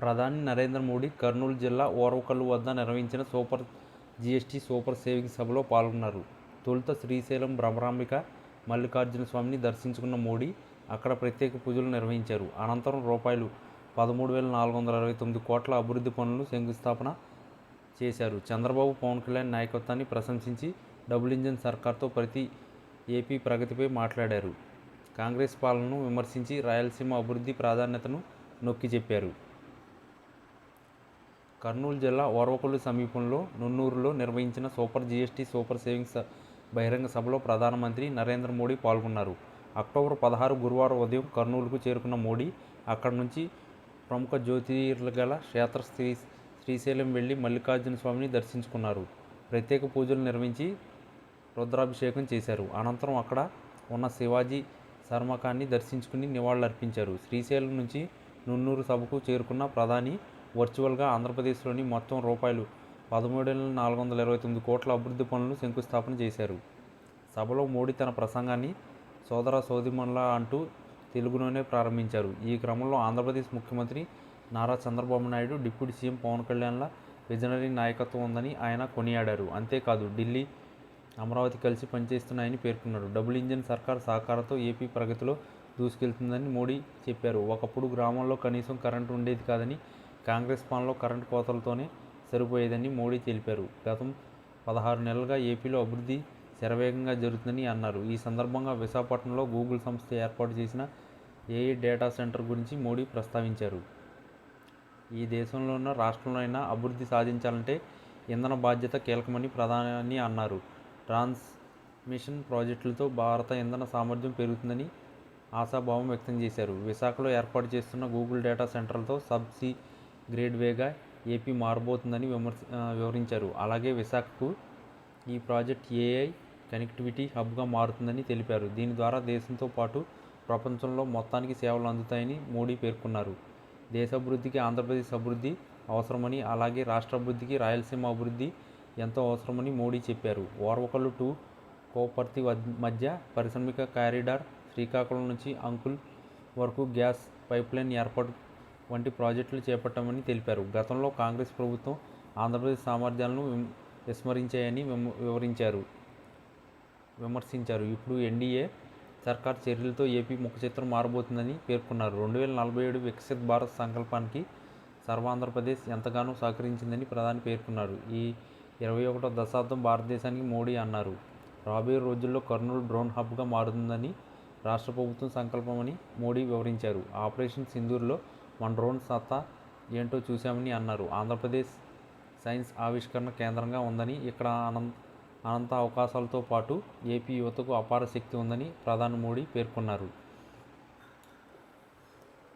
ప్రధాని నరేంద్ర మోడీ కర్నూలు జిల్లా ఓర్వకల్లు వద్ద నిర్వహించిన సూపర్ జీఎస్టీ సూపర్ సేవింగ్ సభలో పాల్గొన్నారు. తొలుత శ్రీశైలం భ్రమరాంబిక మల్లికార్జున స్వామిని దర్శించుకున్న మోడీ అక్కడ ప్రత్యేక పూజలు నిర్వహించారు. అనంతరం రూపాయలు పదమూడు వేల నాలుగు వందల అరవై తొమ్మిది కోట్ల అభివృద్ధి పనులను శంకుస్థాపన చేశారు. చంద్రబాబు పవన్ కళ్యాణ్ నాయకత్వాన్ని ప్రశంసించి డబుల్ ఇంజన్ సర్కార్తో ప్రతి ఏపీ ప్రగతిపై మాట్లాడారు. కాంగ్రెస్ పాలనను విమర్శించి రాయలసీమ అభివృద్ధి ప్రాధాన్యతను నొక్కి చెప్పారు. కర్నూలు జిల్లా ఓర్వకొల్లు సమీపంలో నున్నూరులో నిర్వహించిన సూపర్ జీఎస్టీ సూపర్ సేవింగ్స్ బహిరంగ సభలో ప్రధానమంత్రి నరేంద్ర మోడీ పాల్గొన్నారు. అక్టోబర్ పదహారు గురువారం ఉదయం కర్నూలుకు చేరుకున్న మోడీ అక్కడి నుంచి ప్రముఖ జ్యోతిర్గల క్షేత్ర శ్రీ శ్రీశైలం వెళ్ళి మల్లికార్జున స్వామిని దర్శించుకున్నారు. ప్రత్యేక పూజలు నిర్వహించి రుద్రాభిషేకం చేశారు. అనంతరం అక్కడ ఉన్న శివాజీ సర్మకాన్ని దర్శించుకుని నివాళులర్పించారు. శ్రీశైలం నుంచి నున్నూరు సభకు చేరుకున్న ప్రధాని వర్చువల్గా ఆంధ్రప్రదేశ్లోని మొత్తం రూపాయలు పదమూడు వేల నాలుగు వందల ఇరవై తొమ్మిది కోట్ల అభివృద్ధి పనులను శంకుస్థాపన చేశారు. సభలో మోడీ తన ప్రసంగాన్ని సోదర సోదరిమణుల అంటూ తెలుగులోనే ప్రారంభించారు. ఈ క్రమంలో ఆంధ్రప్రదేశ్ ముఖ్యమంత్రి నారా చంద్రబాబు నాయుడు డిప్యూటీ సీఎం పవన్ కళ్యాణ్ల విజనరీ నాయకత్వం ఉందని ఆయన కొనియాడారు. అంతేకాదు ఢిల్లీ అమరావతి కలిసి పనిచేస్తున్నాయని పేర్కొన్నారు. డబుల్ ఇంజిన్ సర్కార్ సహకారంతో ఏపీ ప్రగతిలో దూసుకెళ్తుందని మోడీ చెప్పారు. ఒకప్పుడు గ్రామంలో కనీసం కరెంటు ఉండేది కాదని కాంగ్రెస్ పాలనలో కరెంటు కోతలతోనే సరిపోయేదని మోడీ తెలిపారు. గతం పదహారు నెలలుగా ఏపీలో అభివృద్ధి శరవేగంగా జరుగుతుందని అన్నారు. ఈ సందర్భంగా విశాఖపట్నంలో గూగుల్ సంస్థ ఏర్పాటు చేసిన ఏఐ డేటా సెంటర్ గురించి మోడీ ప్రస్తావించారు. ఈ దేశంలో ఉన్న రాష్ట్రంలో అయినా అభివృద్ధి సాధించాలంటే ఇంధన బాధ్యత కీలకమని ప్రధాని అన్నారు. ట్రాన్స్మిషన్ ప్రాజెక్టులతో భారత ఇంధన సామర్థ్యం పెరుగుతుందని ఆశాభావం వ్యక్తం చేశారు. విశాఖలో ఏర్పాటు చేస్తున్న గూగుల్ డేటా సెంటర్లతో సబ్సీ గ్రేడ్ వేగా ఏపీ మారబోతుందని విమర్శ వివరించారు. అలాగే విశాఖకు ఈ ప్రాజెక్ట్ ఏఐ కనెక్టివిటీ హబ్గా మారుతుందని తెలిపారు. దీని ద్వారా దేశంతో పాటు ప్రపంచంలో మొత్తానికి సేవలు అందుతాయని మోడీ పేర్కొన్నారు. దేశాభివృద్ధికి ఆంధ్రప్రదేశ్ అభివృద్ధి అవసరమని అలాగే రాష్ట్ర అభివృద్ధికి రాయలసీమ అభివృద్ధి ఎంతో అవసరమని మోడీ చెప్పారు. ఓర్వకల్లు టు కోపర్తి మధ్య పారిశ్రామిక కారిడార్ శ్రీకాకుళం నుంచి అంకుల్ వరకు గ్యాస్ పైప్లైన్ ఏర్పాటు వంటి ప్రాజెక్టులు చేపట్టామని తెలిపారు. గతంలో కాంగ్రెస్ ప్రభుత్వం ఆంధ్రప్రదేశ్ సామర్థ్యాలను విమ్- విస్మరించాయని విమ- వివరించారు. విమర్శించారు. ఇప్పుడు ఎన్డీఏ సర్కార్ చర్యలతో ఏపీ ముఖ చిత్రం మారబోతుందని పేర్కొన్నారు. రెండు వేల నలభై ఏడు వికసిత్ భారత్ సంకల్పానికి సర్వాంధ్రప్రదేశ్ ఎంతగానో సహకరించిందని ప్రధాని పేర్కొన్నారు. ఈ ఇరవై ఒకటో దశాబ్దం భారతదేశానికి మోడీ అన్నారు. రాబోయే రోజుల్లో కర్నూలు డ్రోన్ హబ్గా మారుతుందని రాష్ట్ర ప్రభుత్వం సంకల్పమని మోడీ వివరించారు. ఆపరేషన్ సింధూర్లో వన్ డ్రోన్ సత్తా ఏంటో చూశామని అన్నారు. ఆంధ్రప్రదేశ్ సైన్స్ ఆవిష్కరణ కేంద్రంగా ఉందని ఇక్కడ అనంత అనంత అవకాశాలతో పాటు ఏపీ యువతకు అపార శక్తి ఉందని ప్రధాని మోడీ పేర్కొన్నారు.